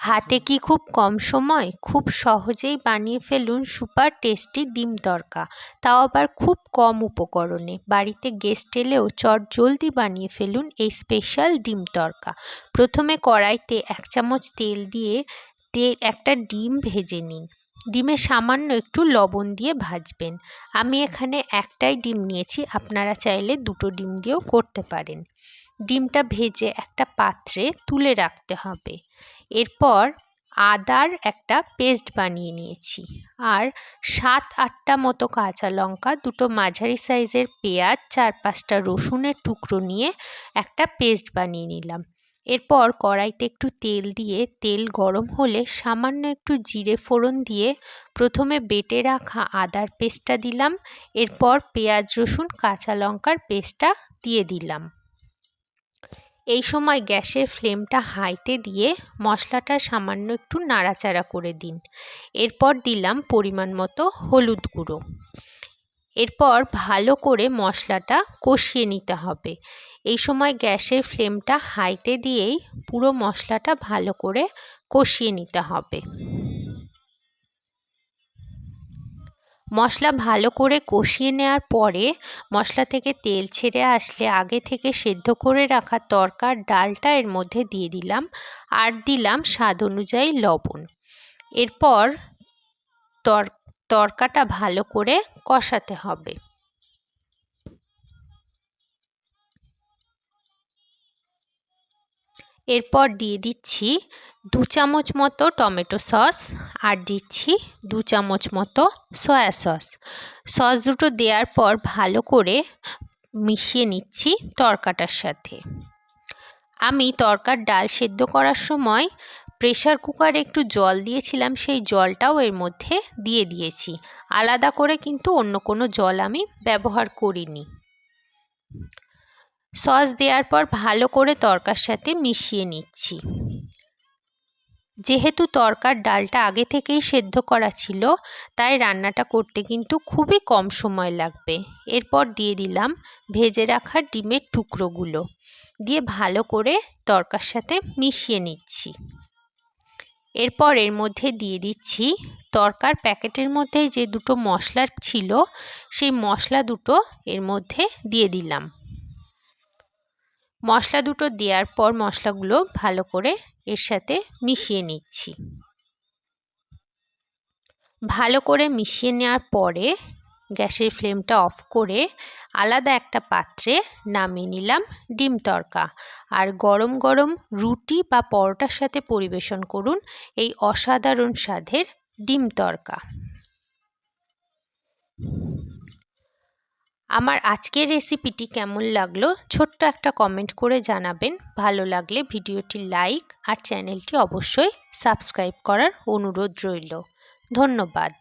হাতে কি খুব কম সময়? খুব সহজেই বানিয়ে ফেলুন সুপার টেস্টি ডিম তড়কা তাও আবার খুব কম উপকরণে। বাড়িতে গেস্ট এলেও চট জলদি বানিয়ে ফেলুন এই স্পেশাল ডিম তড়কা প্রথমে কড়াইতে এক চামচ তেল দিয়ে তেল একটা ডিম ভেজে নিন। ডিমে সামান্য একটু লবণ দিয়ে ভাজবেন। আমি এখানে একটাই ডিম নিয়েছি, আপনারা চাইলে দুটো ডিম দিয়েও করতে পারেন। ডিমটা ভেজে একটা পাত্রে তুলে রাখতে হবে। এরপর আদার একটা পেস্ট বানিয়ে নিয়েছি আর সাত আটটা মতো কাঁচা লঙ্কা, দুটো মাঝারি সাইজের পেঁয়াজ, চার পাঁচটা রসুনের টুকরো নিয়ে একটা পেস্ট বানিয়ে নিলাম। এরপর কড়াইতে একটু তেল দিয়ে, তেল গরম হলে সামান্য একটু জিরে ফোড়ন দিয়ে প্রথমে বেটে রাখা আদার পেস্টটা দিলাম, এরপর পেঁয়াজ, রসুন, কাঁচা লঙ্কার পেস্টটা দিয়ে দিলাম। এই সময় গ্যাসের ফ্লেমটা হাইতে দিয়ে মশলাটা সামান্য একটু নাড়াচাড়া করে দিন। এরপর দিলাম পরিমাণ মতো হলুদ গুঁড়ো। এরপর ভালো করে মশলাটা কষিয়ে নিতে হবে। এই সময় গ্যাসের ফ্লেমটা হাইতে দিয়েই পুরো মশলাটা ভালো করে কষিয়ে নিতে হবে। মশলা ভালো করে কষিয়ে নেওয়ার পরে মশলা থেকে তেল ছেড়ে আসলে আগে থেকে সেদ্ধ করে রাখা তরকার ডালটা এর মধ্যে দিয়ে দিলাম আর দিলাম স্বাদ অনুযায়ী লবণ। এরপর তর তরকাটা ভালো করে কষাতে হবে। এরপর দিয়ে দিচ্ছি দু চামচ মতো টমেটো সস আর দিচ্ছি দু চামচ মতো সয়া সস। সস দুটো দেওয়ার পর ভালো করে মিশিয়ে নিচ্ছি তরকাটার সাথে। আমি তরকার ডাল সেদ্ধ করার সময় প্রেশার কুকারে একটু জল দিয়েছিলাম, সেই জলটাও এর মধ্যে দিয়ে দিয়েছি। আলাদা করে কিন্তু অন্য কোনো জল আমি ব্যবহার করিনি। সস দেওয়ার পর ভালো করে তরকার সাথে মিশিয়ে নিচ্ছি। যেহেতু তরকার ডালটা আগে থেকেই সেদ্ধ করা ছিল, তাই রান্নাটা করতে কিন্তু খুবই কম সময় লাগবে। এরপর দিয়ে দিলাম ভেজে রাখা ডিমের টুকরোগুলো। দিয়ে ভালো করে তরকার সাথে মিশিয়ে নিচ্ছি। এরপর এর মধ্যে দিয়ে দিচ্ছি তরকার প্যাকেটের মধ্যে যে দুটো মশলা ছিল, সেই মশলা দুটো এর মধ্যে দিয়ে দিলাম। মশলা দুটো দেওয়ার পর মশলাগুলো ভালো করে এর সাথে মিশিয়ে নিচ্ছি। ভালো করে মিশিয়ে নেওয়ার পরে গ্যাসের ফ্লেমটা অফ করে আলাদা একটা পাত্রে নামিয়ে নিলাম ডিম তড়কা আর গরম গরম রুটি বা পরোটার সাথে পরিবেশন করুন এই অসাধারণ স্বাদের ডিম তড়কা আমার আজকের রেসিপিটি কেমন লাগল ছোট্ট একটা কমেন্ট করে জানাবেন। ভালো লাগলে ভিডিওটি লাইক আর চ্যানেলটি অবশ্যই সাবস্ক্রাইব করার অনুরোধ রইল। ধন্যবাদ।